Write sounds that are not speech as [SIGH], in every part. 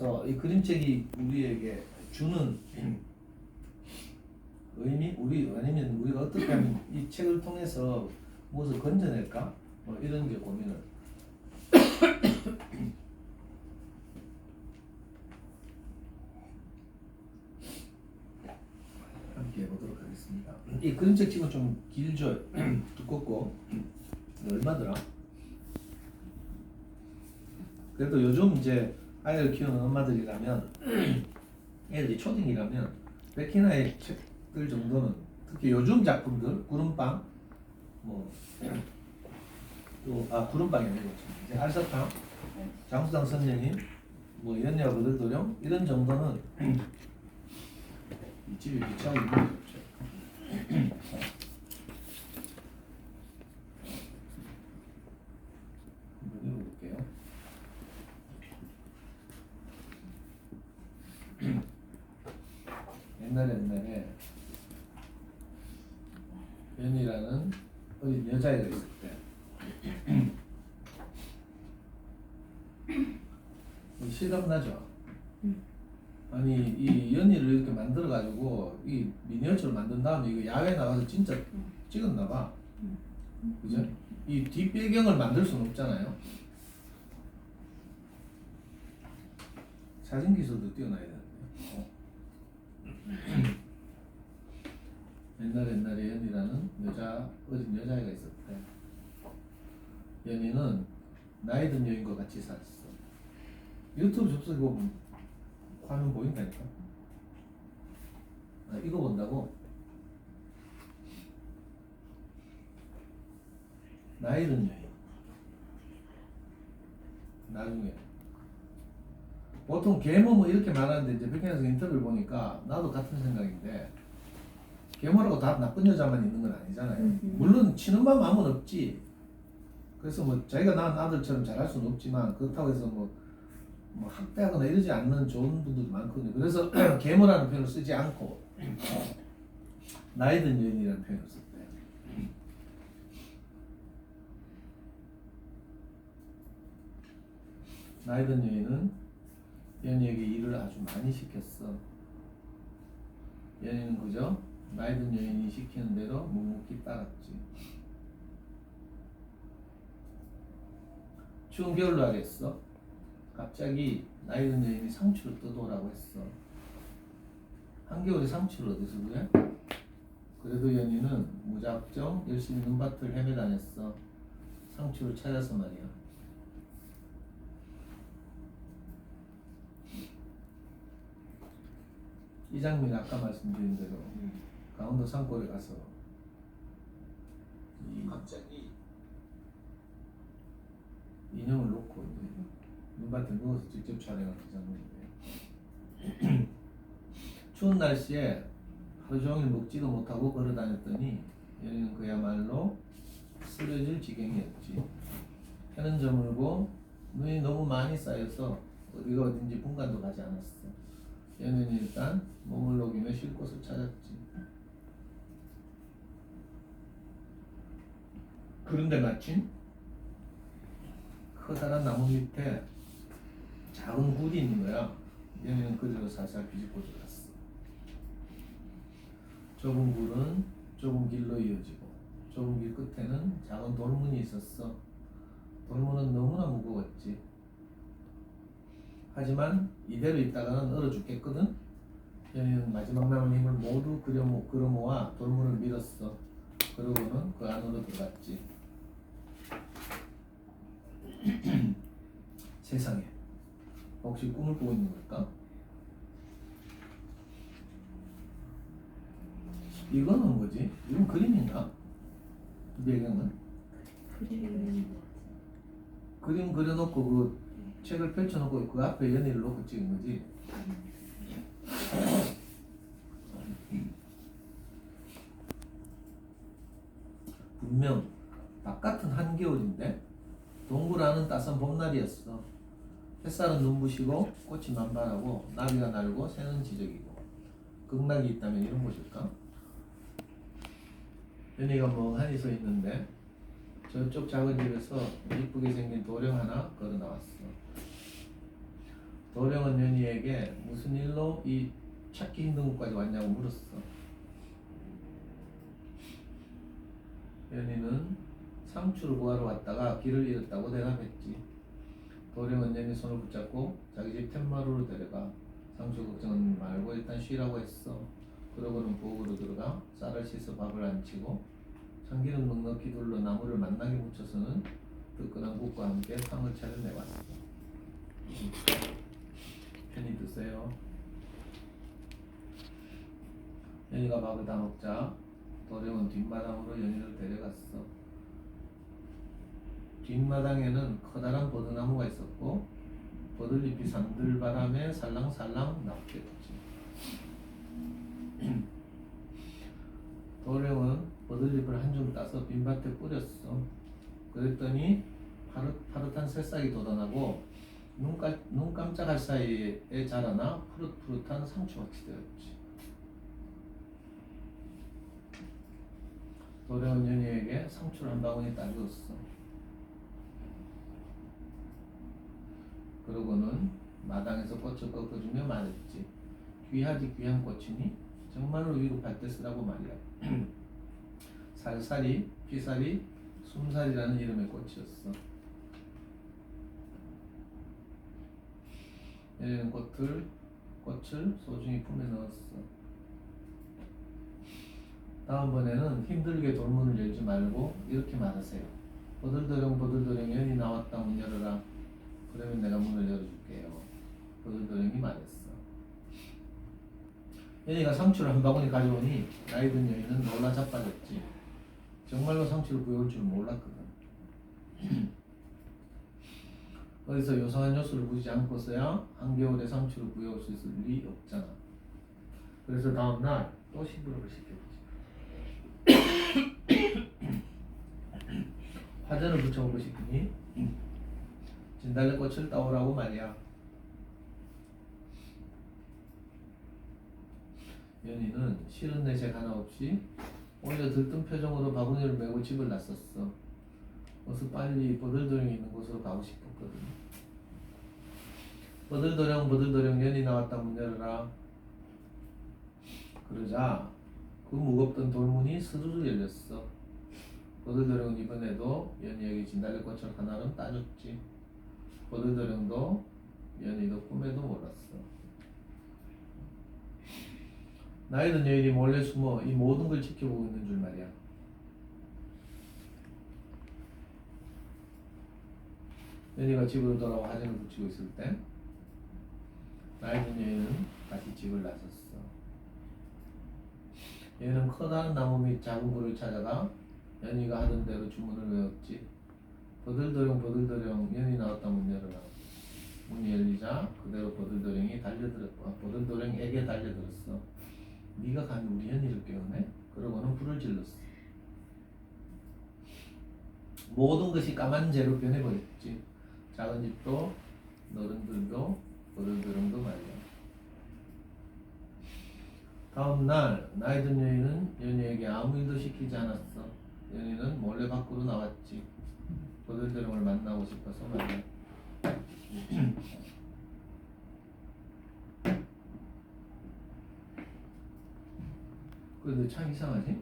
그래서 이 그림책이 우리에게 주는 의미, 우리 아니면 우리가 어떻게 하면 이 책을 통해서 무엇을 건져낼까? 뭐 이런 게 고민을. [COUGHS] 함께 해보도록 하겠습니다. 이 그림책 지금 좀 길죠, [COUGHS] 두껍고 얼마더라? 그래도 요즘 이제 아이를 키우는 엄마들이라면 [CLEARS THROAT] 애들이 초딩이라면 백희나의 책들 정도는 특히 요즘 작품들 구름빵 [CLEARS THROAT] 뭐또아 구름빵이 아니고 이제 알사탕 장수당 선생님 뭐 연애와 거들도령 이런 정도는 [CLEARS THROAT] 이 있는 게 없죠. 한번 읽어볼게요. 옛날에 옛날에 연이라는 어린 여자애가 있을 때 실감나죠? 아니 이 연이를 이렇게 만들어 가지고 이 미니어처를 만든 다음에 이거 야외 나가서 진짜 찍었나 봐. 그죠? 이 뒷배경을 만들 수는 없잖아요. 사진 기술도 뛰어나야 되는데. 어. 옛날 옛날에 연이라는 여자 어린 여자애가 있었대. 연이는 나이 든 여인과 같이 살았어. 유튜브 보면 화면 보인다니까. 아, 이거 본다고? 나이 든 여인. 나중에. 보통 계모 뭐 이렇게 말하는데 이제 백현에서 인터뷰를 보니까 나도 같은 생각인데 계모라고 다 나쁜 여자만 있는 건 아니잖아요. 음. 물론 치는 맘 아무는 없지. 그래서 뭐 자기가 낳은 아들처럼 잘할 수는 없지만 그렇다고 해서 뭐, 뭐 학대하거나 이러지 않는 좋은 분들도 많거든요. 그래서 [CLEARS THROAT] 계모라는 표현을 쓰지 않고 [CLEARS THROAT] 나이 든 여인이라는 표현을 썼대요. 나이 든 여인은 연희에게 일을 아주 많이 시켰어. 연희는 그저 든 여인이 시키는 대로 묵묵히 따랐지. 추운 겨울로 하겠어. 갑자기 든 여인이 상추를 뜯어오라고 했어. 한겨울에 상추를 어디서 구해? 그래도 연희는 무작정 열심히 눈밭을 헤매 다녔어. 상추를 찾아서 말이야. 이 장면이 아까 말씀드린 대로 강원도 산골에 가서. 이 갑자기? 인형을 놓고 이제 눈밭에 누워서 직접 촬영한 그 장면인데. [CLEARS THROAT] 추운 날씨에 하루 종일 먹지도 못하고 걸어 다녔더니 얘는 그야말로 쓰러질 지경이었지. 해는 저물고 눈이 너무 많이 쌓여서 어디가 어딘지 분간도 가지 않았어. 얘는 일단 몸을 녹이며 쉴 곳을 찾았지 그런데 마침 커다란 나무 밑에 작은 굴이 있는 거야. 얘는 그대로 살살 비집고 들어갔어. 좁은 굴은 좁은 길로 이어지고 좁은 길 끝에는 작은 돌문이 있었어. 돌문은 너무나 무거웠지. 하지만 이대로 있다가는 얼어 죽겠거든. 얘는 마지막 남은 힘을 모두 그려 모, 끌어 모아 돌문을 밀었어. 그러고는 그 안으로 들어갔지. [CLEARS THROAT] 세상에 혹시 꿈을 꾸고 있는 걸까? 이거는 뭐지? 이건 그림인가? 이 배경은 그림 그려놓고 그 책을 펼쳐놓고 그 앞에 연희를 놓고 찍은 거지. [CLEARS THROAT] 분명 바깥은 한겨울인데 동굴 안은 따스한 봄날이었어. 햇살은 눈부시고 꽃이 만발하고 나비가 날고 새는 지저귀고 극락이 있다면 이런 곳일까? 연희가 멍하니 서 있는데 저쪽 작은 집에서 이쁘게 생긴 도령 하나 걸어 나왔어. 도령은 연희에게 무슨 일로 이 찾기 힘든 곳까지 왔냐고 물었어. 연희는 상추를 구하러 왔다가 길을 잃었다고 대답했지. 도령은 연희 손을 붙잡고 자기 집 텐마루로 데려가 상추 걱정은 말고 일단 쉬라고 했어. 그러고는 부엌으로 들어가 쌀을 씻어 밥을 안치고 참기름 넉넉히 둘러 나무를 만나게 묻혀서는 뜨끈한 국과 함께 상을 차려내왔어. 편히 드세요. 연희가 밥을 다 먹자 도령은 뒷마당으로 연희를 데려갔어. 뒷마당에는 커다란 버드나무가 있었고 버들잎이 산들바람에 살랑살랑 납겠지. [CLEARS THROAT] 도령은 버들잎을 한 줌 따서 빈밭에 뿌렸어. 그랬더니 파릇, 파릇한 새싹이 돋아나고 눈, 깜짝할 사이에 자라나 푸릇푸릇한 상추같이 되었지. 도령은 연희에게 상추를 한 바구니 따주었어. 그러고는 마당에서 꽃을 꺾어주며 말했지. 귀하디 귀한 꽃이니 정말로 때 쓰라고 말이야. [CLEARS THROAT] 살살이, 피살이, 숨살이라는 이름의 꽃이었어. 얘는 꽃을 꽃을 소중히 품에 넣었어. 다음번에는 힘들게 돌문을 열지 말고 이렇게 말하세요. 버들더령 버들더령 연이 나왔다 문 열어라. 그러면 내가 문을 열어줄게요. 버들더령이 말했어. 연이가 상추를 한 바구니 가져오니 나이 든 여인은 놀라 자빠졌지. 정말로 상추를 구해올 줄 몰랐거든. [CLEARS THROAT] 어디서 요상한 요소를 묻지 않고서야 한겨울에 상추를 구해올 수 있을 리 없잖아. 그래서 다음날 또 심부름을 시켰지. [CLEARS THROAT] 화전을 붙여오고 싶으니 진달래 꽃을 따오라고 말이야. 연희는 싫은 내색 하나 없이 오히려 들뜬 표정으로 바구니를 메고 집을 나섰어. 어서 빨리 버들도령이 있는 곳으로 가고 싶었거든. 버들도령 버들도령 연이 나왔다 문 열어라. 그러자 그 무겁던 돌문이 스르르 열렸어. 버들도령은 이번에도 연희에게 진달래꽃을 하나는 따줬지. 버들도령도 연희도 꿈에도 몰랐어. 나이든 여인이 몰래 숨어 이 모든 걸 지켜보고 있는 줄 말이야. 연희가 집으로 돌아와 화장을 붙이고 있을 때 나이든 여인은 다시 집을 나섰어. 얘는 커다란 나무 밑 작은 불을 찾아가 연희가 하던 대로 주문을 외웠지. 버들더령 버들더령 연희 나왔다 문 열어라. 문이 열리자 그대로 버들더령이 달려들었고 버들더령에게 달려들었어. 네가 감히 우리 연희를 깨우네? 그러고는 불을 질렀어. 모든 것이 까만 재로 변해버렸지. 작은 집도 너른들도 버들더령도 말이야. 다음 날 나이든 여인은 연희에게 아무 일도 시키지 않았어. 연희는 몰래 밖으로 나왔지. 버들더령을 만나고 싶어서 말이야. 그런데 참 이상하지?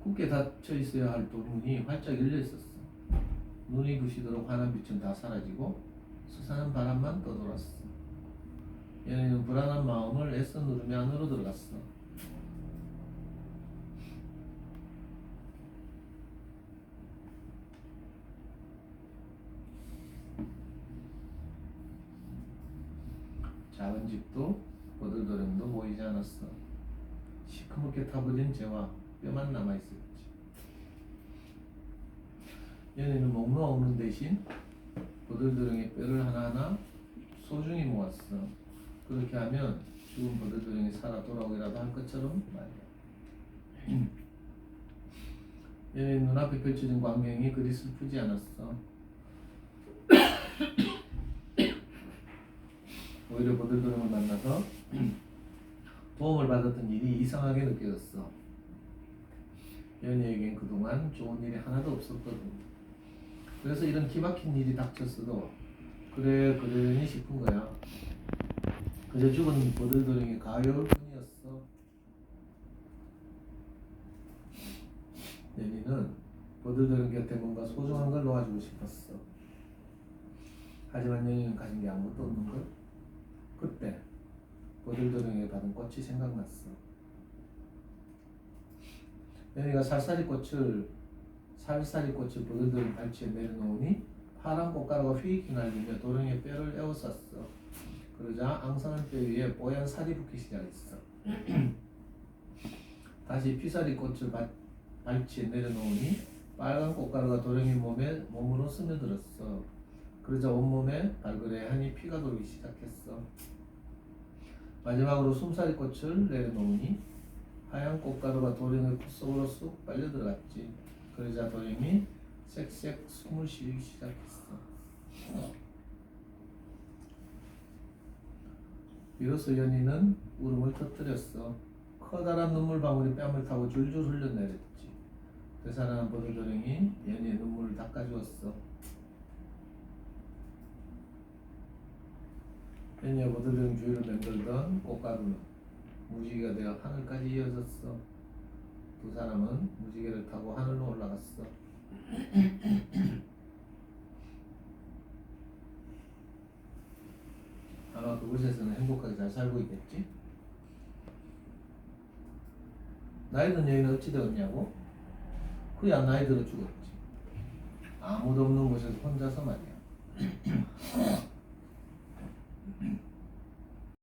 굳게 닫혀 있어야 할 돌문이 활짝 열려 있었어. 눈이 부시도록 환한 빛은 다 사라지고 수사는 바람만 떠돌았어. 얘는 불안한 마음을 애써 누르며 안으로 들어갔어. 작은 집도 버들더령도 보이지 않았어. 시커멓게 타버린 재와 뼈만 남아 있었지. 얘네는 먹노 없는 대신 버들더령의 뼈를 하나하나 소중히 모았어. 그렇게 하면 죽은 버들더령이 살아 돌아오기라도 할 것처럼 말이야. [CLEARS THROAT] 얘네 눈앞에 펼쳐진 광경이 그리 슬프지 않았어. 오히려 버들더령을 만나서 [CLEARS THROAT] 도움을 받았던 일이 이상하게 느껴졌어. 연희에겐 그동안 좋은 일이 하나도 없었거든. 그래서 이런 기박힌 일이 닥쳤어도 그래 그러니 싶은 거야. 그저 죽은 버들도령이 가여울 뿐이었어. 내니는 버들도령 곁에 뭔가 소중한 걸 놓아주고 싶었어. 하지만 연희는 가진 게 아무것도 없는 걸. 그때 버들도령에 받은 꽃이 생각났어. 연희가 살살이 꽃을 살살이 꽃을 버들도령 발치에 내려놓으니 파란 꽃가루가 휘익 휘날리며 도령의 뼈를 에워쌌어. 그러자 앙상한 뼈 위에 뽀얀 살이 붙기 시작했어. [CLEARS THROAT] 다시 피사리 꽃을 발, 발치에 내려놓으니 빨간 꽃가루가 도령의 몸에 몸으로 스며들었어. 그러자 온몸에 발그레하니 피가 돌기 시작했어. 마지막으로 숨사리 꽃을 내려놓으니 하얀 꽃가루가 도령의 콧 속으로 쑥 빨려 들어갔지. 그러자 도령이 쌕쌕 숨을 쉬기 시작했어. 비로소 연희는 울음을 터뜨렸어. 커다란 눈물 방울이 뺨을 타고 줄줄 흘러내렸지. 되살아난 버들도령이 연희의 눈물을 닦아주었어. 연희와 버들도령 주위를 맴돌던 꽃가루는 무지개가 되어 하늘까지 이어졌어. 두 사람은 무지개를 타고 하늘로 올라갔어. [CLEARS THROAT] 아마 그곳에서는 행복하게 잘 살고 있겠지? 나이 든 여인은 어찌 되었냐고? 그야 나이 들어 죽었지. 아무도 없는 곳에서 혼자서 말이야. [CLEARS THROAT]